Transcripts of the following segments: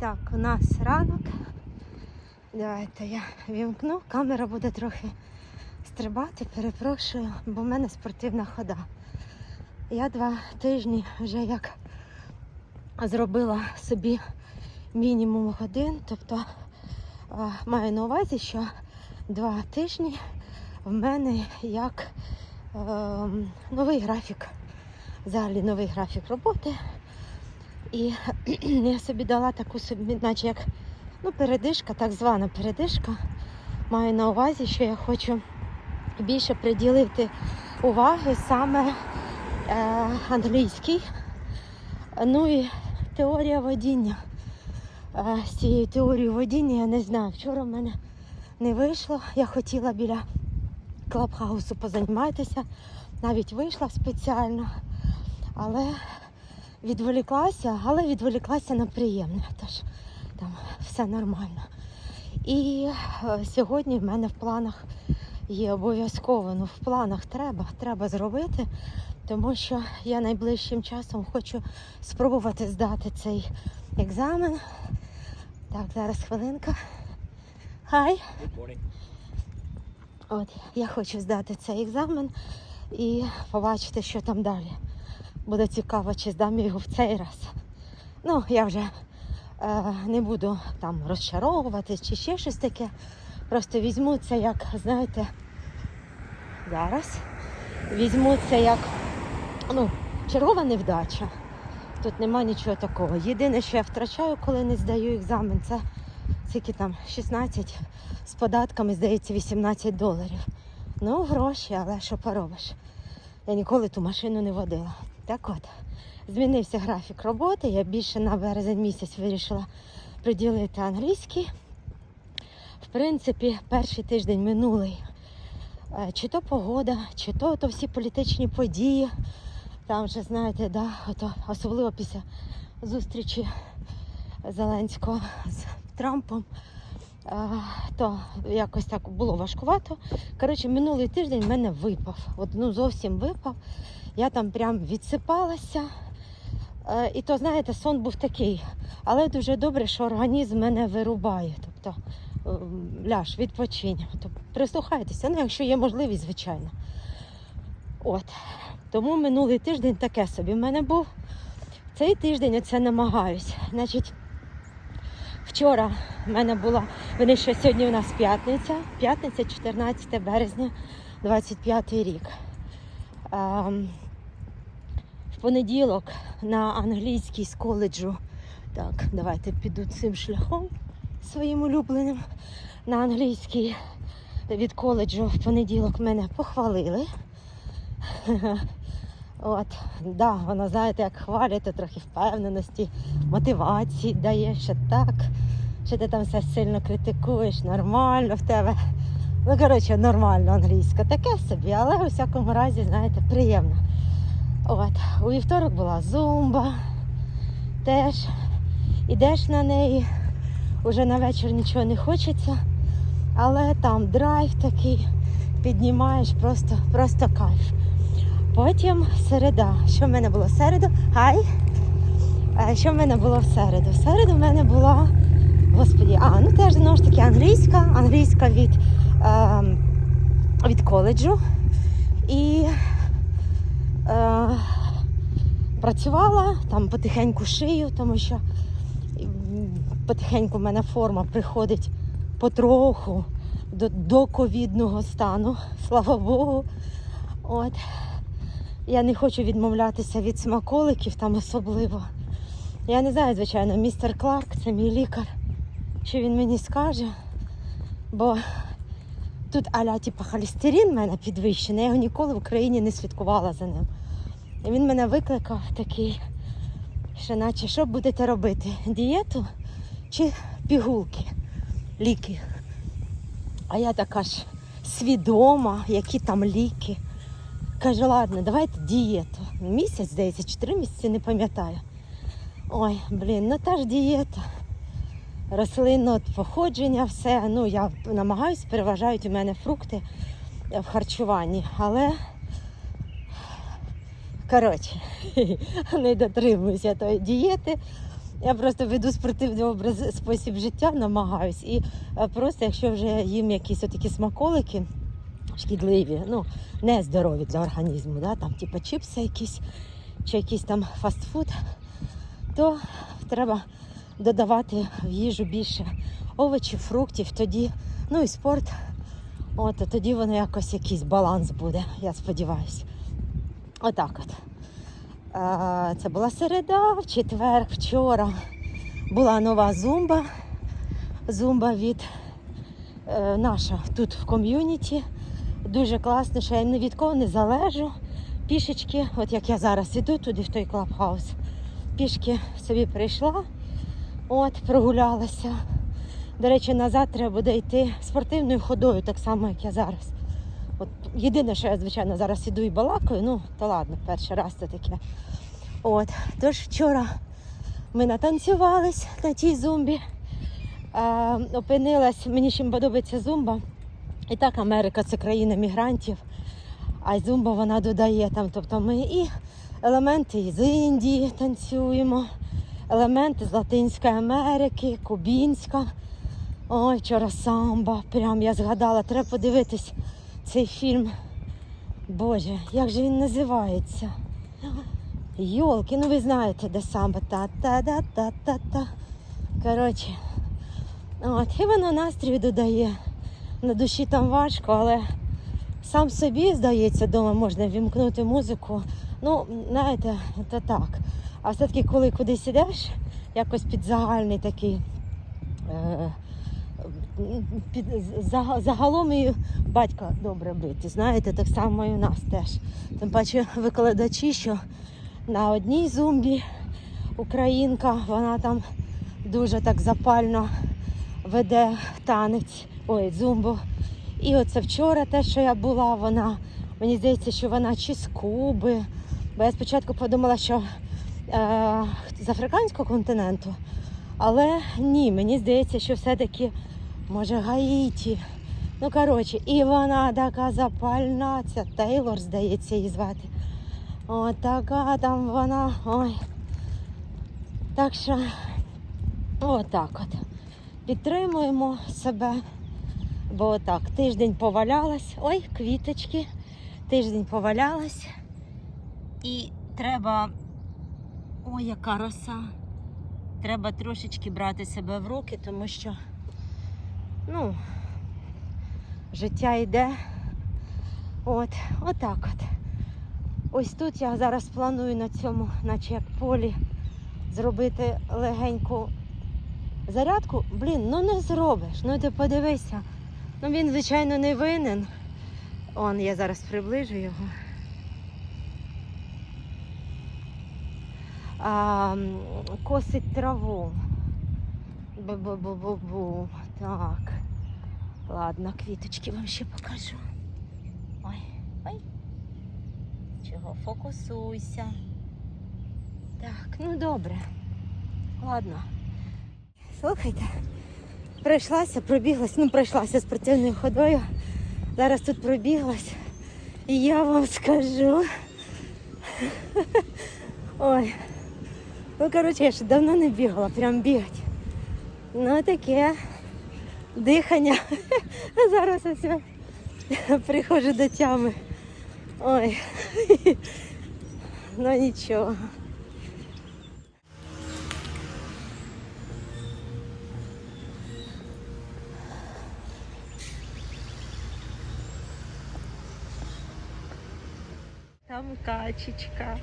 Так, у нас ранок. Давайте я вімкну. Камера буде трохи стрибати, перепрошую, бо в мене спортивна хода. Я два тижні вже як зробила собі мінімум годин, тобто маю на увазі, що два тижні в мене як ем, новий графік. Взагалі новий графік роботи. І я собі дала таку собі, наче як ну, передишка, так звана передишка. Маю на увазі, що я хочу більше приділити уваги саме е, англійській. Ну і теорія водіння. Е, з цією теорією водіння я не знаю. Вчора в мене не вийшло. Я хотіла біля клабхаусу позайматися, навіть вийшла спеціально, але відволіклася, але відволіклася на приємне. Тож там все нормально. І е, сьогодні в мене в планах є обов'язково, ну в планах треба, треба зробити, тому що я найближчим часом хочу спробувати здати цей екзамен. Так, зараз хвилинка. Хай. От, я хочу здати цей екзамен і побачити, що там далі. Буде цікаво, чи здам я його в цей раз. Ну, я вже е, не буду там розчаровуватись чи ще щось таке. Просто візьму це як, знаєте, зараз. Візьму це як ну, чергова невдача. Тут нема нічого такого. Єдине, що я втрачаю, коли не здаю екзамен, це скільки там 16 з податками, здається, 18 доларів. Ну, гроші, але що поробиш? Я ніколи ту машину не водила. Так от, змінився графік роботи. Я більше на березень місяць вирішила приділити англійський. В принципі, перший тиждень минулий. Е, Чи то погода, чи то, то всі політичні події. Там вже, знаєте, да, ото, особливо після зустрічі Зеленського з Трампом. То якось так було важкувато. Коротше, минулий тиждень в мене випав. От, ну, зовсім випав. Я там прям відсипалася. Е, І то, знаєте, сон був такий. Але дуже добре, що організм мене вирубає. Тобто ляж, відпочинь. Тобто, прислухайтеся, ну, якщо є можливість, звичайно. От. Тому минулий тиждень таке собі в мене був. Цей тиждень оце намагаюсь. Значить, вчора в мене була, вони ще сьогодні у нас п'ятниця, п'ятниця, 14 березня, 25 рік. Ем, в понеділок на англійській з коледжу. Так, давайте піду цим шляхом своїм улюбленим. На англійській від коледжу в понеділок мене похвалили. От, да, вона, знаєте, як хвалять, трохи впевненості, мотивації дає, що так, що ти там все сильно критикуєш, нормально в тебе. Ну, коротше, нормально англійська. Таке собі, але у всякому разі, знаєте, приємно. От, у вівторок була зумба, теж ідеш на неї, уже на вечір нічого не хочеться, але там драйв такий, піднімаєш просто, просто кайф. Потім середа. Що в мене було в середу? Хай. Е, Що в мене було в середу? В середу в мене була, господі, а, ну теж знову ж таки англійська, англійська від, е, від коледжу. І е, працювала там потихеньку шию, тому що потихеньку в мене форма приходить потроху до, до ковідного стану, слава Богу. От. Я не хочу відмовлятися від смаколиків там особливо. Я не знаю, звичайно, містер Кларк, це мій лікар, що він мені скаже. Бо тут аля типу, холестерин в мене підвищений, я його ніколи в Україні не слідкувала за ним. І він мене викликав такий, що наче що будете робити? Дієту чи пігулки, ліки? А я така ж свідома, які там ліки. Каже, ладно, давайте дієту. Місяць, здається, чотири місяці, не пам'ятаю. Ой, блін, ну та ж дієта. Рослинне походження, все. Ну, я намагаюся, переважають у мене фрукти в харчуванні, але коротше, не дотримуюся тої дієти. Я просто веду спортивний образ спосіб життя, намагаюсь. І е, просто, якщо вже їм якісь такі смаколики шкідливі, ну не здорові для організму, да, там, типу чіпси якісь чи якийсь там фастфуд, то треба додавати в їжу більше овочів, фруктів, тоді, ну і спорт. От, тоді воно якось якийсь баланс буде, я сподіваюся. Отак от. А, Це була середа, в четвер, вчора була нова зумба. Зумба від е, наша тут в ком'юніті. Дуже класно, що я ні від кого не залежу. Пішечки, от як я зараз іду туди, в той клабхаус. Пішки собі прийшла, от, прогулялася. До речі, назад треба буде йти спортивною ходою, так само, як я зараз. От єдине, що я, звичайно, зараз іду і балакаю, ну, то ладно, перший раз це таке. От. Тож вчора ми натанцювались на тій зумбі. Е, опинилась, мені чим подобається зумба. І так Америка це країна мігрантів, а зумба вона додає там. Тобто ми і елементи з Індії танцюємо, елементи з Латинської Америки, Кубінська. Ой, вчора самба. Прям я згадала, треба подивитись цей фільм. Боже, як же він називається? Йолки, ну ви знаєте, де самба. Та-та-та-та-та-та. Коротше, от, і воно настрій додає. На душі там важко, але сам собі, здається, вдома можна вімкнути музику. Ну, знаєте, то так. А все-таки, коли кудись ідеш, якось під загальний такий. Е- під, загалом і батька добре бити. Знаєте, так само і у нас теж. Тим паче викладачі, що на одній зумбі українка, вона там дуже так запально веде танець, ой, зумбу. І оце вчора те, що я була, вона, мені здається, що вона чи з Куби. Бо я спочатку подумала, що з африканського континенту. Але ні, мені здається, що все-таки може Гаїті. Ну, коротше, і вона така запальна, ця Тейлор, здається, її звати. О, така там вона. Ой. Так що, отак от. Підтримуємо себе. Бо отак, тиждень повалялась. Ой, квіточки. Тиждень повалялась. І треба. Ой, яка роса. Треба трошечки брати себе в руки, тому що ну, життя йде. От, отак от. Ось тут я зараз планую на цьому, наче як полі, зробити легеньку зарядку. Блін, ну не зробиш. Ну ти подивися. Ну він, звичайно, не винен. Он, я зараз приближу його. А, косить траву. Бу-бу-бу-бу-бу. Так. Ладно, квіточки вам ще покажу. Ой, ой. Чого, фокусуйся. Так, ну добре. Ладно. Слухайте, пройшлася, пробіглась, ну пройшлася спортивною ходою. Зараз тут пробіглась. І я вам скажу. Ой. Ну, коротше, я ще давно не бігала, прям бігать. Ну таке дихання. Зараз ось приходжу до тями. Ой. Ну нічого. Там качечка.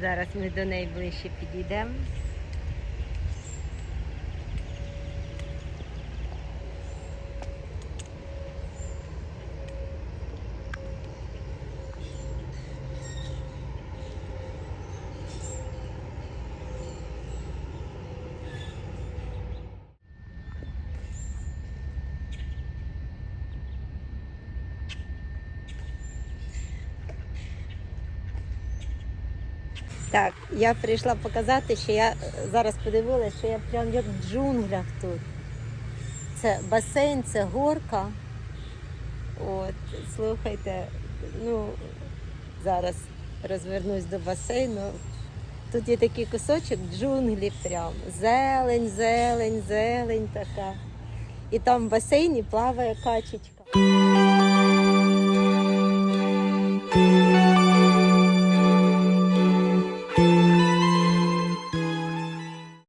Зараз ми до неї ближче підійдемо. Так, я прийшла показати, що я е, зараз подивилася, що я прям як в джунглях тут. Це басейн, це горка. От, слухайте, ну, зараз розвернусь до басейну. Тут є такий кусочок джунглі прям. Зелень, зелень, зелень така. І там в басейні плаває качечка.